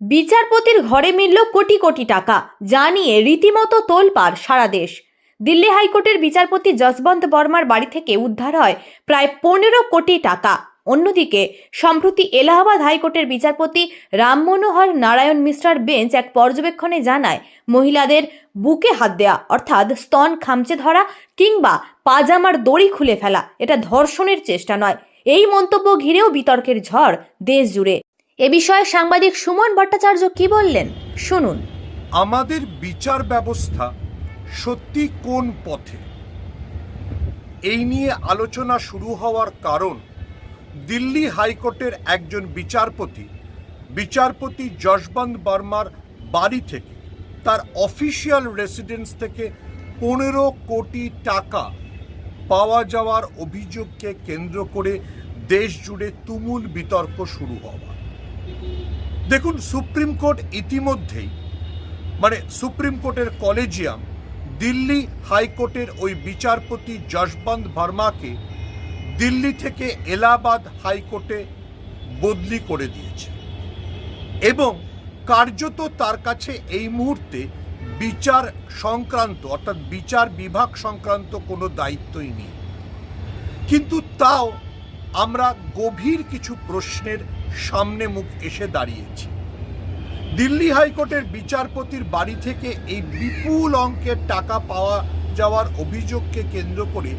বিচারপতির ঘরে মিলল কোটি কোটি টাকা, যা নিয়ে রীতিমতো তোলপাড় সারা দেশ। দিল্লি হাইকোর্টের বিচারপতি যশবন্ত বর্মার বাড়ি থেকে উদ্ধার হয় প্রায় পনেরো কোটি টাকা। অন্যদিকে, সম্প্রতি এলাহাবাদ হাইকোর্টের বিচারপতি রাম মনোহর নারায়ণ মিশ্রার বেঞ্চ এক পর্যবেক্ষণে জানায়, মহিলাদের বুকে হাত দেওয়া অর্থাৎ স্তন খামচে ধরা কিংবা পাজামার দড়ি খুলে ফেলা, এটা ধর্ষণের চেষ্টা নয়। এই মন্তব্য ঘিরেও বিতর্কের ঝড় দেশ জুড়ে এ বিষয়ে সাংবাদিক সুমন ভট্টাচার্য কি বললেন? শুনুন। আমাদের বিচার ব্যবস্থা সত্যি কোন পথে? এই নিয়ে আলোচনা শুরু হওয়ার কারণ দিল্লি হাইকোর্টের একজন বিচারপতি বিচারপতি যশবন্ত বর্মার বাড়ি থেকে তার অফিসিয়াল রেসিডেন্স থেকে পনেরো কোটি টাকা পাওয়া যাওয়ার অভিযোগকে কেন্দ্র করে দেশ জুড়ে তুমুল বিতর্ক শুরু হওয়া। দেখুন, সুপ্রিম কোর্ট ইতিমধ্যেই মানে সুপ্রিম কোর্টের কলেজিয়াম, দিল্লি হাইকোর্টের ওই বিচারপতি যশবন্ত ভার্মাকে দিল্লি থেকে এলাহাবাদ হাইকোর্টে বদলি করে দিয়েছে। এবং কার্যত তার কাছে এই মুহূর্তে বিচার সংক্রান্ত, অর্থাৎ বিচার বিভাগ সংক্রান্ত কোনো দায়িত্বই নেই। কিন্তু তাও আমরা গভীর কিছু প্রশ্নের সামনে মুখ এসে দাঁড়িয়েছি। দিল্লি হাইকোর্টের বিচারপতির বাড়ি থেকে এই বিপুল অঙ্কের টাকা পাওয়া যাওয়ার অভিযোগকে কেন্দ্র করে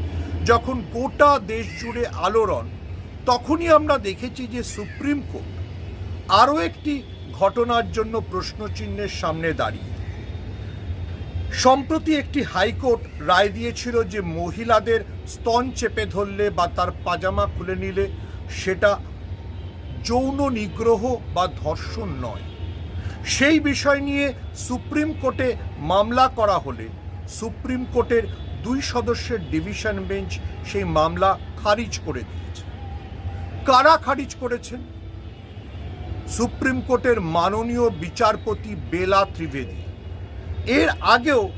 যখন গোটা দেশ জুড়ে আলোড়ন, তখনই আমরা দেখেছি যে সুপ্রিম কোর্ট আরও একটি ঘটনার জন্য প্রশ্নচিহ্নের সামনে দাঁড়িয়ে। সম্প্রতি একটি হাইকোর্ট রায় দিয়েছিল যে মহিলাদের স্তন চেপে ধরলে বা তার পাজামা খুলে নিলে সেটা যৌন নিগ্রহ বা ধর্ষণ নয়। সেই বিষয় নিয়ে সুপ্রিম কোর্টে মামলা করা হলে সুপ্রিম কোর্টের দুই সদস্যের ডিভিশন বেঞ্চ সেই মামলা খারিজ করে দিয়েছে। কারা খারিজ করেছেন? সুপ্রিম কোর্টের মাননীয় বিচারপতি বেলা ত্রিবেদী। এর আগেও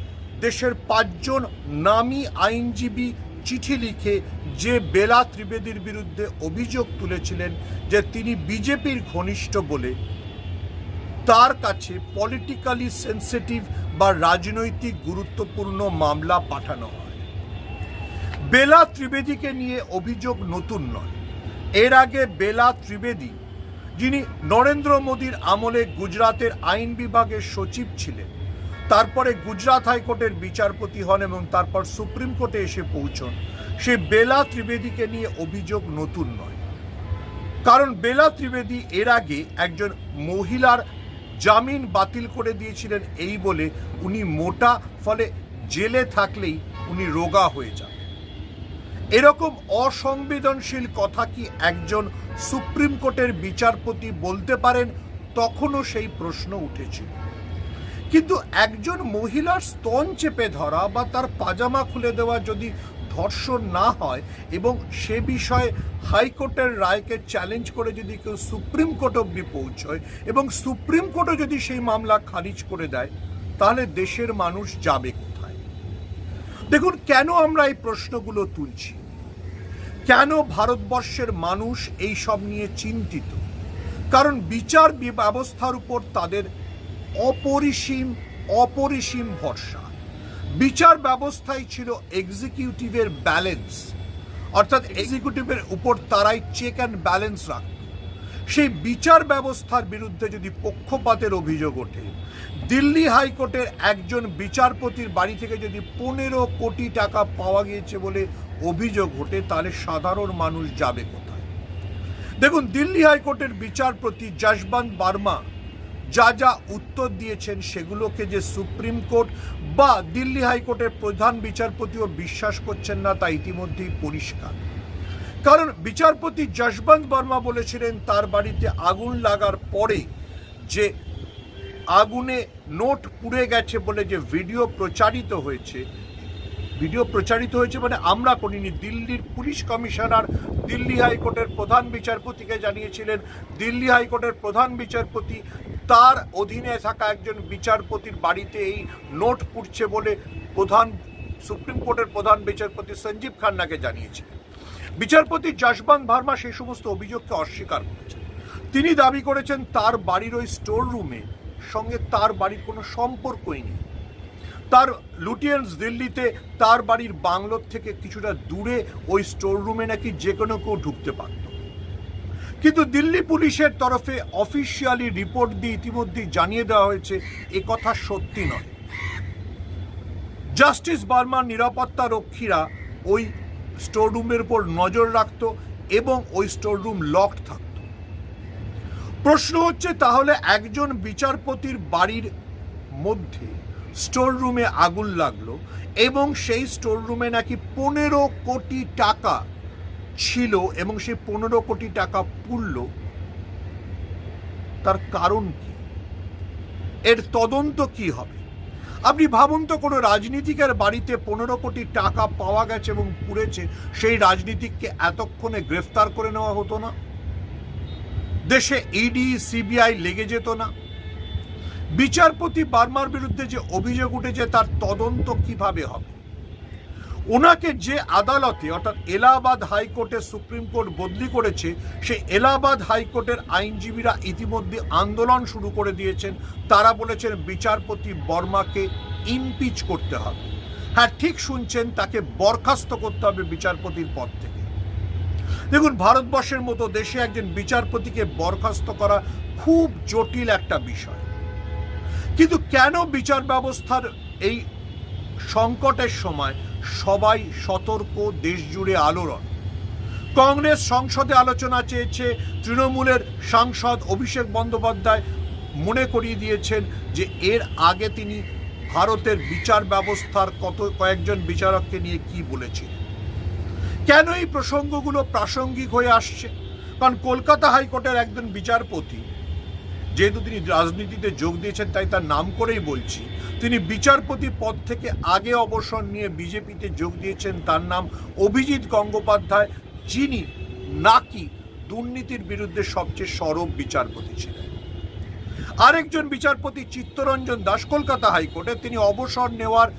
দেশের পাঁচজন নামী আইনজীবী চিঠি লিখে যে বেলা ত্রিবেদীর বিরুদ্ধে অভিযোগ তুলেছিলেন যে তিনি বিজেপির ঘনিষ্ঠ বলে, তার কাছে পলিটিক্যালি সেন্সিটিভ বা রাজনৈতিক গুরুত্বপূর্ণ মামলা পাঠানো হয়। বেলা ত্রিবেদীকে নিয়ে অভিযোগ নতুন নয়। এর আগে বেলা ত্রিবেদী, যিনি নরেন্দ্র মোদীর আমলে গুজরাতের আইন বিভাগের সচিব ছিলেন তারপরে গুজরাট হাইকোর্টের বিচারপতি হন এবং তারপর সুপ্রিম কোর্টে এসে পৌঁছন। সে বেলা ত্রিবেদীকে নিয়ে অভিযোগ নতুন নয়। কারণ বেলা ত্রিবেদী এর আগে একজন মহিলার জামিন বাতিল করে দিয়েছিলেন এই বলে উনি মোটা, ফলে জেলে থাকলেই উনি রোগা হয়ে যান। এরকম অসংবেদনশীল কথা কি একজন সুপ্রিম কোর্টের বিচারপতি বলতে পারেন? তখনও সেই প্রশ্ন উঠেছিল। কিন্তু একজন মহিলার স্তন চেপে ধরা বা তার পাজামা খুলে দেওয়া যদি ধর্ষণ না হয় এবং সে বিষয়ে হাইকোর্টের রায়কে চ্যালেঞ্জ করে যদি কেউ সুপ্রিম কোর্ট অব্দি পৌঁছয় এবং সুপ্রিম কোর্টও যদি সেই মামলা খারিজ করে দেয়, তাহলে দেশের মানুষ যাবে কোথায়? দেখুন, কেন আমরা এই প্রশ্নগুলো তুলছি? কেন ভারতবর্ষের মানুষ এই সব নিয়ে চিন্তিত? কারণ বিচার ব্যবস্থার উপর তাদের অপরিসীম অপরিসীম ভরসা। বিচার ব্যবস্থায় ছিল এক্সিকিউটিভের ব্যালেন্স অর্থাৎ এক্সিকিউটিভের উপর তারাই চেক অ্যান্ড ব্যালেন্স রাখত। সেই বিচার ব্যবস্থার বিরুদ্ধে যদি পক্ষপাতের অভিযোগ ওঠে দিল্লি হাইকোর্টের একজন বিচারপতির বাড়ি থেকে যদি পনেরো কোটি টাকা পাওয়া গিয়েছে বলে অভিযোগ ওঠে তাহলে সাধারণ মানুষ যাবে কোথায়? দেখুন দিল্লি হাইকোর্টের বিচারপতি যশবন্ত বার্মা যা যা উত্তর দিয়েছেন সেগুলোকে যে সুপ্রিম কোর্ট বা দিল্লি হাইকোর্টের প্রধান বিচারপতিও বিশ্বাস করছেন না তা ইতিমধ্যেই পরিষ্কার। কারণ বিচারপতি যশবন্ত বর্মা বলেছিলেন, তার বাড়িতে আগুন লাগার পরে যে আগুনে নোট পুড়ে গেছে বলে যে ভিডিও প্রচারিত হয়েছে, ভিডিও প্রচারিত হয়েছে মানে আমরা করিনি। দিল্লির পুলিশ কমিশনার দিল্লি হাইকোর্টের প্রধান বিচারপতিকে জানিয়েছিলেন, দিল্লি হাইকোর্টের প্রধান বিচারপতি তার অধীনে থাকা একজন বিচারপতির বাড়িতে এই নোট পুড়ছে বলে প্রধান, সুপ্রিম কোর্টের প্রধান বিচারপতি সঞ্জীব খান্নাকে জানিয়েছিলেন বিচারপতি যশবন্ত ভার্মা সেই সমস্ত অভিযোগকে অস্বীকার করেছেন। তিনি দাবি করেছেন তার বাড়ির ওই স্টোর রুমে সঙ্গে তার বাড়ির কোনো সম্পর্কই নেই। তার লুটিয়েন্স দিল্লিতে তার বাড়ির বাংলোর থেকে কিছুটা দূরে ওই স্টোর রুমে নাকি যে কোনো কেউ ঢুকতে পারত। কিন্তু দিল্লি পুলিশের তরফে অফিসিয়ালি রিপোর্ট দিয়ে ইতিমধ্যেই জানিয়ে দেওয়া হয়েছে, এ কথা সত্যি নয়। জাস্টিস বার্মার নিরাপত্তা রক্ষীরা ওই স্টোর রুমের উপর নজর রাখত এবং ওই স্টোর রুম লকড থাকত। প্রশ্ন হচ্ছে, তাহলে একজন বিচারপতির বাড়ির মধ্যে স্টোর রুমে আগুন লাগল এবং সেই স্টোর রুমে নাকি পনেরো কোটি টাকা ছিল এবং সে পনেরো কোটি টাকা পুরল তার কারণ কি? এর তদন্ত কি হবে? আপনি ভাবুন তো, কোনো রাজনীতিকের বাড়িতে পনেরো কোটি টাকা পাওয়া গেছে এবং পুড়েছে, সেই রাজনীতিককে এতক্ষণে গ্রেফতার করে নেওয়া হতো না? দেশে ইডি সিবিআই লেগে যেত না? বিচারপতি বার্মার বিরুদ্ধে যে অভিযোগ উঠেছে, তার তদন্ত কীভাবে হবে? ওনাকে যে আদালতে, অর্থাৎ এলাহাবাদ হাইকোর্টে সুপ্রিম কোর্ট বদলি করেছে, সেই এলাহাবাদ হাইকোর্টের আইনজীবীরা ইতিমধ্যে আন্দোলন শুরু করে দিয়েছেন। তারা বলেছেন বিচারপতি বর্মাকে ইমপিচ করতে হবে। হ্যাঁ ঠিক শুনছেন, তাকে বরখাস্ত করতে হবে বিচারপতির পদ থেকে। দেখুন, ভারতবর্ষের মতো দেশে একজন বিচারপতিকে বরখাস্ত করা খুব জটিল একটা বিষয়। কিন্তু কেন বিচার ব্যবস্থার এই সংকটের সময় সবাই সতর্ক দেশ জুড়ে আলোড়ন। কংগ্রেস সংসদে আলোচনা চেয়েছে, তৃণমূলের সাংসদ অভিষেক বন্দ্যোপাধ্যায় মনে করিয়ে দিয়েছেন যে এর আগে তিনি ভারতের বিচার ব্যবস্থার কত, কয়েকজন বিচারককে নিয়ে কি বলেছিলেন। কেন এই প্রসঙ্গগুলো প্রাসঙ্গিক হয়ে আসছে? কারণ কলকাতা হাইকোর্টের একজন বিচারপতি, যেহেতু তিনি রাজনীতিতে যোগ দিয়েছেন, তাই তার নাম করেই বলছি তিনি বিচারপতি পদ থেকে আগে অবসর নিয়ে বিজেপিতে যোগ দিয়েছেন। তার নাম অভিজিৎ গঙ্গোপাধ্যায়। যিনি নাকি দুর্নীতির বিরুদ্ধে সবচেয়ে সরব বিচারপতি ছিলেন। আরেকজন বিচারপতি চিত্তরঞ্জন দাস কলকাতা হাইকোর্টে। তিনি অবসর নেওয়ার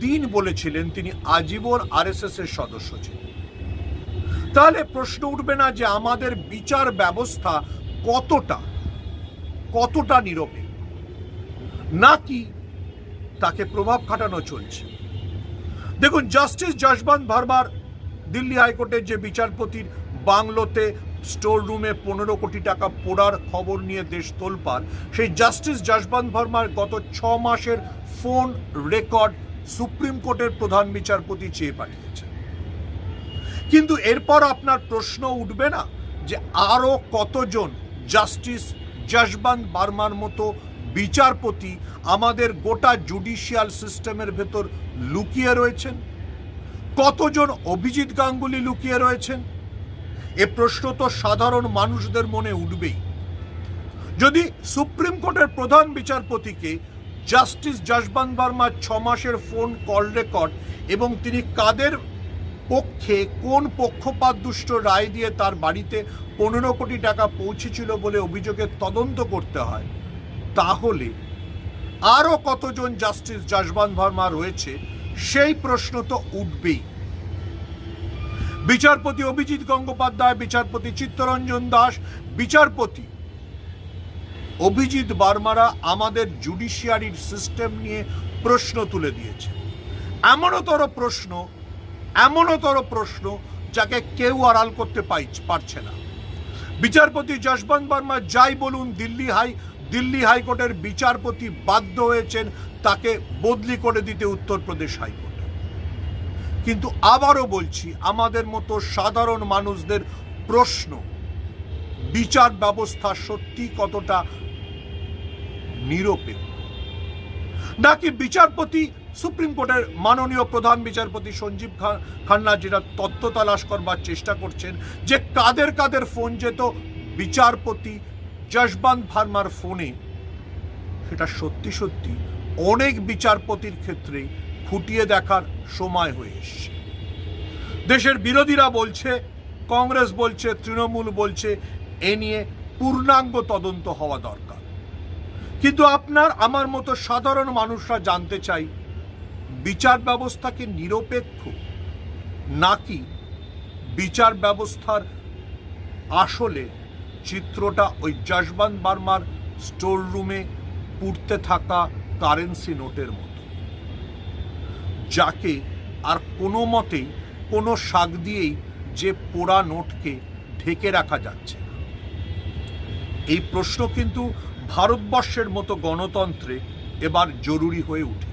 দিন বলেছিলেন, তিনি আজীবন আরএসএস এর সদস্য ছিলেন। তাহলে প্রশ্ন উঠবে না যে আমাদের বিচার ব্যবস্থা কতটা কতটা নিরপেক্ষ? নাকি তাকে প্রভাব খাটানো চলছে। দেখুন, জাস্টিস যশবন্ত ভার্মার দিল্লি হাইকোর্টের যে বিচারপতির বাংলোতে স্টোর রুমে পনেরো কোটি টাকা পোড়ার খবর নিয়ে দেশ তোলপার সেই জাস্টিস যশবন্ত ভার্মার গত ছ মাসের ফোন রেকর্ড সুপ্রিম কোর্টের প্রধান বিচারপতি চেয়ে পাঠিয়েছেন। কিন্তু এরপর আপনার প্রশ্ন উঠবে না যে আরও কতজন জাস্টিস যশবন্ত বার্মার মতো বিচারপতি আমাদের গোটা জুডিশিয়াল সিস্টেমের ভেতর লুকিয়ে রয়েছেন? কতজন অভিজিৎ গাঙ্গুলি লুকিয়ে রয়েছেন? এ প্রশ্ন তো সাধারণ মানুষদের মনে উঠবেই। যদি সুপ্রিম কোর্টের প্রধান বিচারপতিকে জাস্টিস যশবন্ত বার্মার ছ মাসের ফোন কল রেকর্ড এবং তিনি কাদের পক্ষে কোন পক্ষপাত দুষ্ট রায় দিয়ে তার বাড়িতে পনেরো কোটি টাকা পৌঁছেছিল বলে অভিযোগের তদন্ত করতে হয় তাহলে আরও কতজন জাস্টিস যশবন্ত ভার্মা রয়েছে? সেই প্রশ্ন তো উঠবেই। বিচারপতি অভিজিৎ গঙ্গোপাধ্যায়, বিচারপতি চিত্তরঞ্জন দাস, বিচারপতি অভিজিৎ বার্মারা আমাদের জুডিশিয়ারির সিস্টেম নিয়ে প্রশ্ন তুলে দিয়েছে। এমনতর প্রশ্ন এমনতর প্রশ্ন যাকে কেউ আড়াল করতে পারছে না। বিচারপতি যশবন্ত বর্মা যাই বলুন দিল্লি হাই দিল্লি হাইকোর্টের বিচারপতি বাধ্য হয়েছেন তাকে বদলি করে দিতে উত্তরপ্রদেশ হাইকোর্টে। কিন্তু আবারও বলছি, আমাদের মতো সাধারণ মানুষদের প্রশ্ন, বিচার ব্যবস্থা সত্যি কতটা নিরপেক্ষ? নাকি বিচারপতি, সুপ্রিম কোর্টের মাননীয় প্রধান বিচারপতি সঞ্জীব খান্না যেটা তত্ত্ব তালাশ করবার চেষ্টা করছেন যে কাদের কাদের ফোন যেত, বিচারপতি যশবন্ত ভার্মার ফোনে সেটা সত্যি সত্যি অনেক বিচারপতির ক্ষেত্রে ফুটিয়ে দেখার সময় হয়ে এসছে। দেশের বিরোধীরা বলছে, কংগ্রেস বলছে, তৃণমূল বলছে, এ নিয়ে পূর্ণাঙ্গ তদন্ত হওয়া দরকার। কিন্তু আপনার, আমার মতো সাধারণ মানুষরা জানতে চাই, বিচার ব্যবস্থাকে নিরপেক্ষ? নাকি বিচার ব্যবস্থার আসলে চিত্রটা ওই যশবন্ত বার্মার স্টোর রুমে পুড়তে থাকা কারেন্সি নোটের মতো। যাকে আর কোনো মতেই কোনো শাক দিয়েই যে পোড়া নোটকে ঢেকে রাখা যাচ্ছে না। এই প্রশ্ন কিন্তু ভারতবর্ষের মতো গণতন্ত্রে এবার জরুরি হয়ে উঠেছে।